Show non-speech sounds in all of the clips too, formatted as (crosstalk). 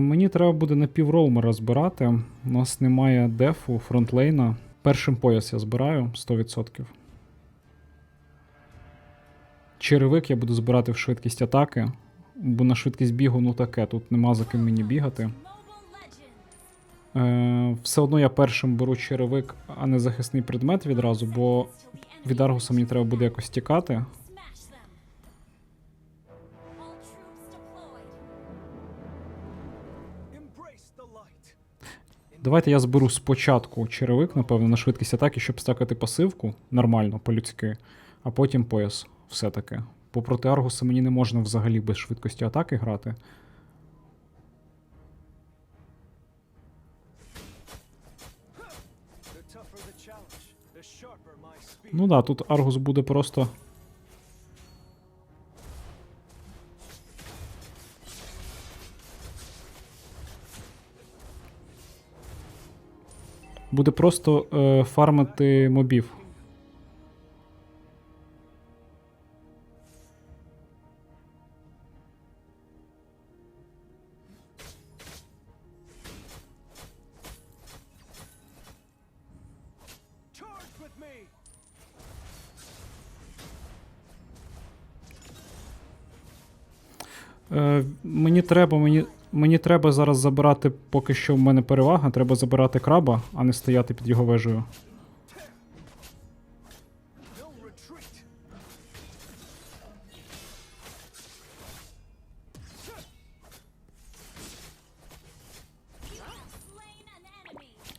Мені треба буде на півроумера збирати. У нас немає дефу, фронтлейна. Першим пояс я збираю 100%. Черевик я буду збирати в швидкість атаки, бо на швидкість бігу ну таке, тут нема за ким мені бігати. Е, все одно я першим беру черевик, а не захисний предмет відразу, бо від Аргуса мені треба буде якось тікати. Давайте я зберу спочатку черевик, напевно, на швидкість атаки, щоб стакати пасивку нормально, по-людськи, а потім пояс все-таки. Бо проти Аргуса мені не можна взагалі без швидкості атаки грати. Ну да, тут Аргус буде просто. Буде просто е, фармити мобів. Е, мені треба, мені, мені треба зараз забирати, поки що в мене перевага, треба забирати краба, а не стояти під його вежею.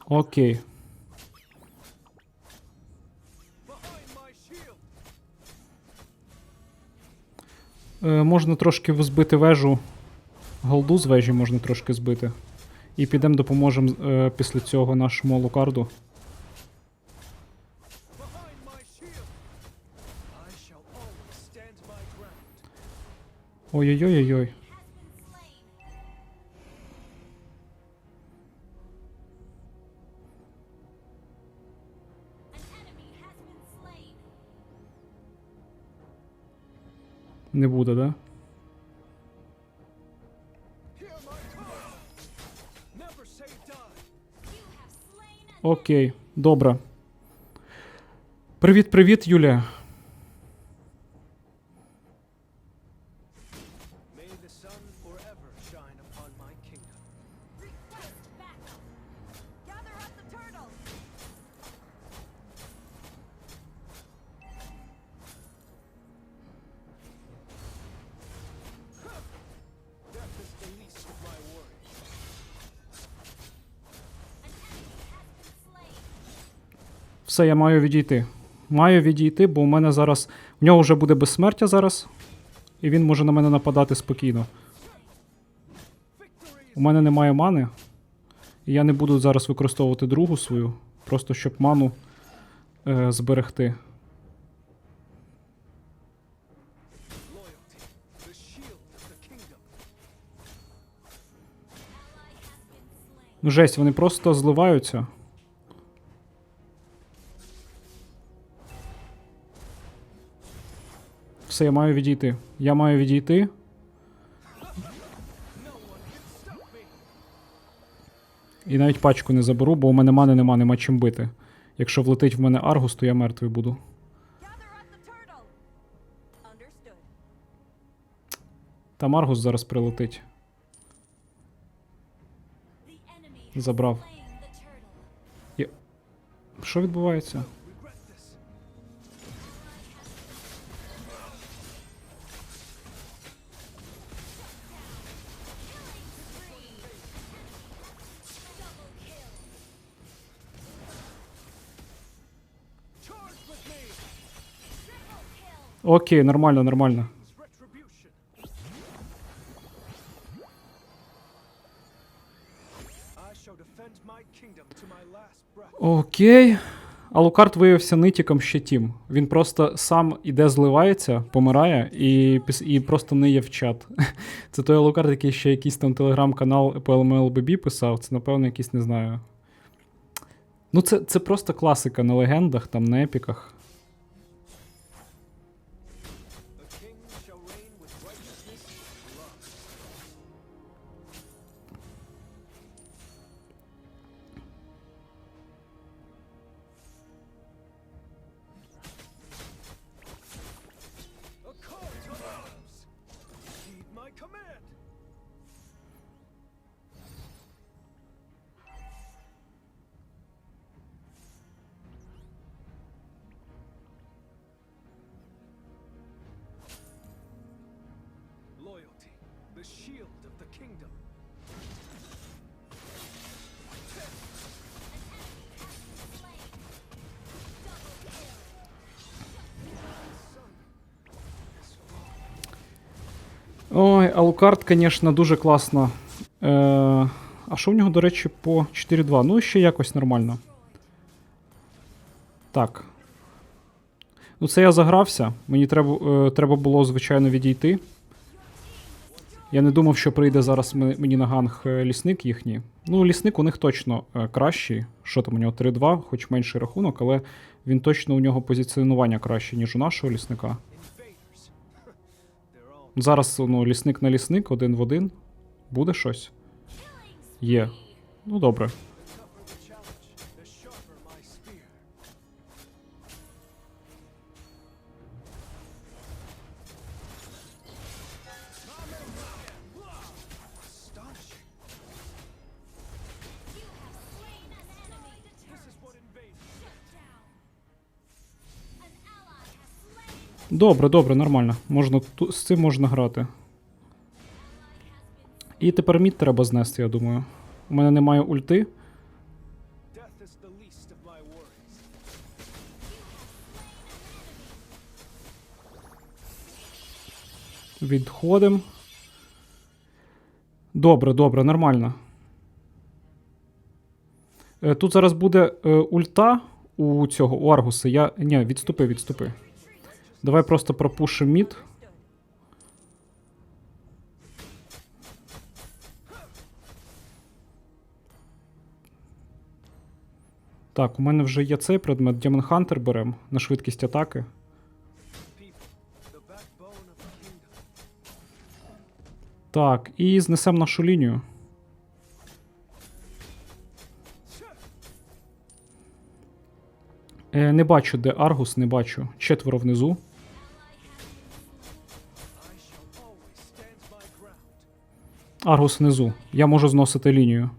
Окей. Е, можна трошки збити вежу. Голду з вежі можна трошки збити. І підемо допоможемо е, після цього нашому лукарду. Ой-ой-ой-ой. Не буде, да? Окей, добре. Привіт, привіт, Все, я маю відійти. Маю відійти, бо у мене зараз. У нього вже буде безсмертя зараз. І він може на мене нападати спокійно. У мене немає мани. І я не буду зараз використовувати другу свою, просто щоб ману е, зберегти. Ну, жесть, вони просто зливаються. Все, я маю відійти. Я маю відійти. І навіть пачку не заберу, бо у мене мани нема, нема чим бити. Якщо влетить в мене Аргус, то я мертвий буду. Там Аргус зараз прилетить. Забрав. Що відбувається? Окей, нормально, нормально. Окей. А Лукард виявився нитіком ще тім. Він просто сам іде, зливається, помирає і, і просто ниє в чат. (laughs) Це той Лукард, який ще якийсь там телеграм-канал по LMLBB писав. Це, напевно, якийсь не знаю. Ну, це, це просто класика на легендах, там, на епіках. Kingdom. Ой, Алукард, звісно, дуже класно. Е, а що в нього, до речі, по 4-2? Ну, ще якось нормально. Так. Ну, це я загрався. Мені треба, е, треба було, звичайно, відійти. Я не думав, що прийде зараз мені на ганг е, лісник їхній. Ну, лісник у них точно е, кращий. Що там у нього 3-2, хоч менший рахунок, але він точно у нього позиціонування краще, ніж у нашого лісника. Зараз ну, лісник на лісник, один в один. Буде щось? Є. Ну добре. Добре, добре, нормально. Можна, з цим можна грати. І тепер мід треба знести, я думаю. У мене немає ульти. Відходимо. Добре, добре, нормально. Е, Тут зараз буде е, ульта у цього, у Аргуса. Я. Ні, відступи, відступи. Давай просто пропушимо мід. Так, у мене вже є цей предмет. Демон Хантер беремо на швидкість атаки. Так, і знесемо нашу лінію. Е, не бачу, де Аргус, не бачу. Четверо внизу. Аргус внизу. Я можу зносити лінію.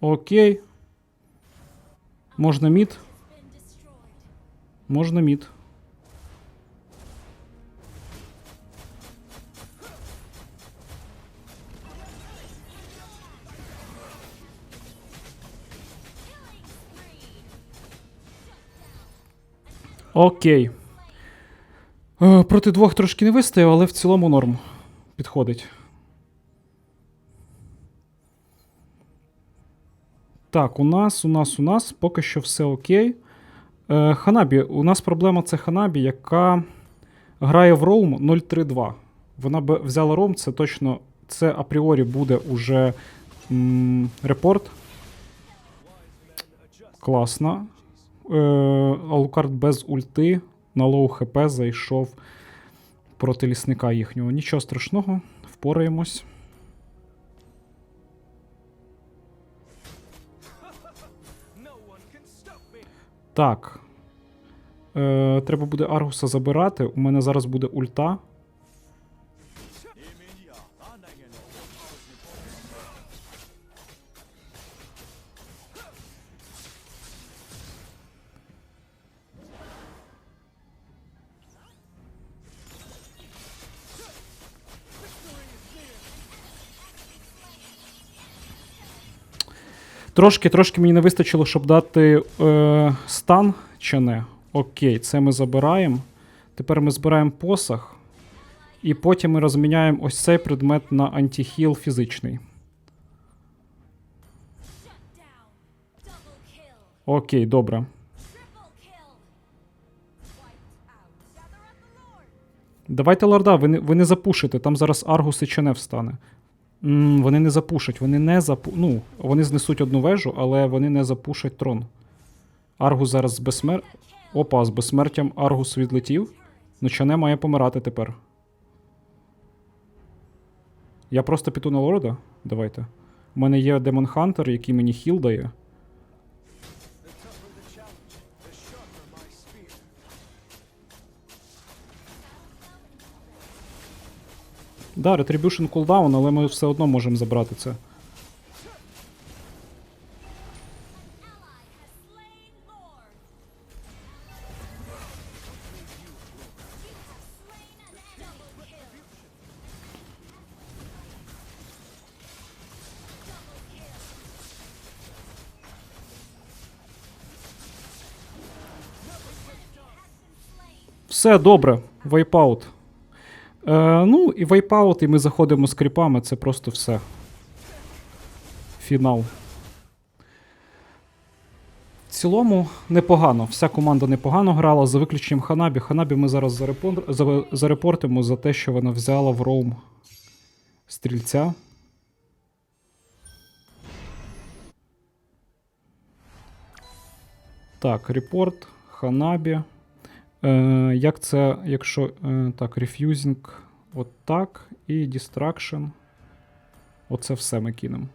Окей. Можна мід. Можна мід. Окей. Е, проти двох трошки не вистояв, але в цілому норм. Підходить. Так, у нас, у нас, у нас поки що все окей. Е, Ханабі, у нас проблема це Ханабі, яка грає в Роум 032. Вона б взяла Роум, це точно, це апріорі буде уже м, репорт. Класно. Е, Алукард без ульти на лоу хп зайшов проти лісника їхнього. Нічого страшного, впораємось. Так. Е, треба буде Аргуса забирати. У мене зараз буде ульта. Трошки, трошки мені не вистачило, щоб дати е, стан чи не. Окей, це ми забираємо. Тепер ми збираємо посох. І потім ми розміняємо ось цей предмет на антихіл фізичний. Окей, добре. Давайте лорда, ви не, ви не запушите, там зараз Аргус і Чене встане. Вони не запушать, вони не запу... Ну, вони знесуть одну вежу, але вони не запушать трон. Аргус зараз з безсмер... Опа, з безсмертям Аргус відлетів. Ну, не має помирати тепер. Я просто піду на лорда. Давайте. У мене є Демон Хантер, який мені хіл дає. Да, Retribution кулдаун, але ми все одно можемо забрати це. Все добре, вайпаут. Е, ну, і вайпаут, і ми заходимо з кріпами, це просто все. Фінал. В цілому непогано. Вся команда непогано грала, за виключенням Ханабі. Ханабі ми зараз зарепор... зарепортимо за те, що вона взяла в роум стрільця. Так, репорт, Ханабі. Е, як це, якщо. Е, так, Refusing, от так, і Distraction. Оце все ми кинемо.